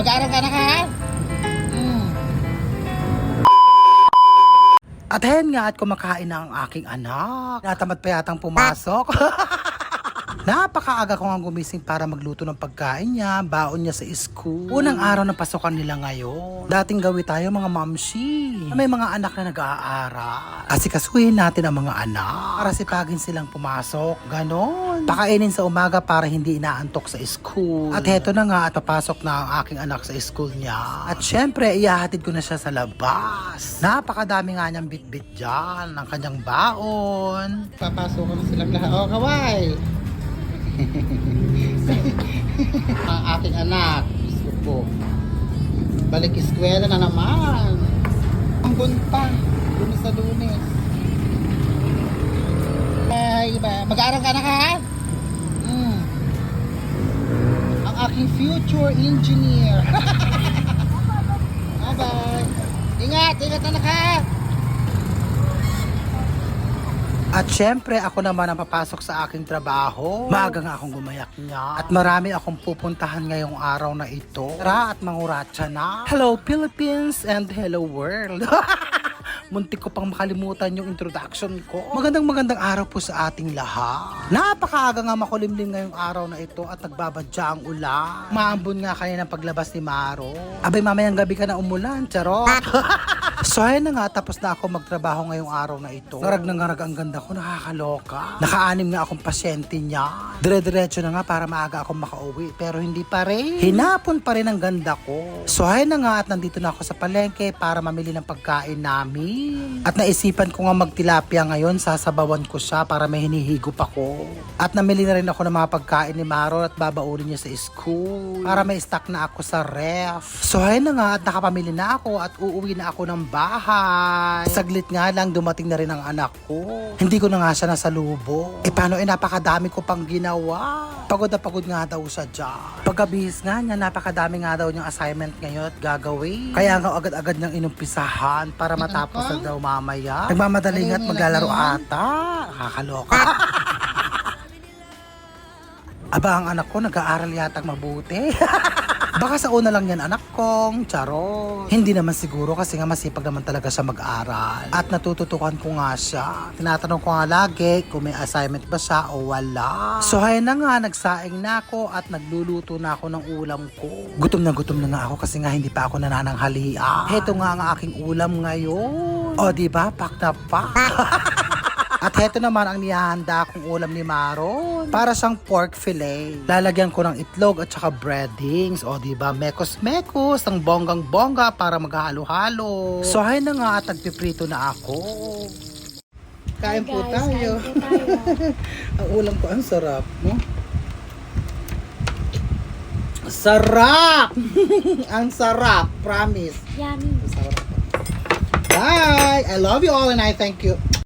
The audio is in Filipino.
Mag-aaral ka na ka? Mm. At ayan nga at kumakain na ang aking anak. Natamad pa yatang pumasok. Napakaaga ko nga gumising para magluto ng pagkain niya, baon niya sa school. Unang araw ng pasokan nila ngayon. Dating gawi tayo mga mamshi. May mga anak na nag-aaral. Asikasuhin natin ang mga anak para sipagin silang pumasok. Ganon. Pakainin sa umaga para hindi inaantok sa school. At heto na nga at papasok na ang aking anak sa school niya. At syempre, iyahatid ko na siya sa labas. Napakadami nga niyang bit-bit dyan ng kanyang baon. Papasok na silang lahat. Oh, kaway! Ang aking anak. Ko po. Balik eskwela na naman. Ang gunta. Lunes sa lunes. Ay, iba. Mag-aaral ka na ka? Mm. Ang aking future engineer. Bye-bye. Ingat, ingat na ka. At syempre, ako naman ang papasok sa aking trabaho. Maaga nga akong gumayak niya. At marami akong pupuntahan ngayong araw na ito. Tara at manguratsa na. Hello Philippines and hello world. Muntik ko pang makalimutan yung introduction ko. Magandang magandang araw po sa ating lahat. Napakaaga nga makulimlim ngayong araw na ito at nagbabadya ang ulan. Maambon nga kanina ng paglabas ni Maro. Abay mamayang gabi ka na umulan, charot. So ayun na nga, tapos na ako magtrabaho ngayong araw na ito. Ngarag na ngarag ang ganda ko, nakakaloka. Nakaanim nga akong pasyente niya. Dire-diretso na nga para maaga akong makauwi. Pero hindi pa rin. Hinapon pa rin ang ganda ko. So ayun na nga at nandito na ako sa palengke para mamili ng pagkain namin. At naisipan ko nga magtilapia ngayon, sasabawan ko siya para may hinihigop ako. At namili na rin ako ng mga pagkain ni Maro at babaunin niya sa school. Para may stock na ako sa ref. So ayun na nga at nakapamili na ako at uuwi na ako ng bahay. Saglit nga lang dumating na rin ang anak ko. Hindi ko na nga siya nasalubo. Eh paano eh napakadami ko pang ginawa. Pagod na pagod nga daw siya dyan. Pagkabihis nga niya, napakadami nga daw niyang assignment ngayon at gagawin. Kaya nga agad-agad niyang inumpisahan para matapos na daw mamaya. Nagmamadali nga at maglalaro ata. Kakaloka. Aba, ang anak ko nag-aaral yatang mabuti. Baka sa una lang yan anak kong, charot. Hindi naman siguro kasi nga masipag naman talaga siya mag-aral. At natututukan ko nga siya. Tinatanong ko nga lagi kung may assignment ba siya o wala. So ayun na nga, nagsaing na ako at nagluluto na ako ng ulam ko. Gutom na gutom na nga ako kasi nga hindi pa ako nanananghalian. Heto nga ang aking ulam ngayon. O di ba pak na pak. At heto naman ang nihahanda kong ulam ni Maron. Para siyang pork fillet. Lalagyan ko ng itlog at saka breadings. O di ba mekos-mekos, ang bonggang-bongga para maghalo-halo. So hay na nga at nagpiprito na ako. Kain po Guys, tayo. kain po tayo. ang ulam ko, ang sarap. No? Sarap! ang sarap, promise. Yummy. Sarap. Bye! I love you all and I thank you.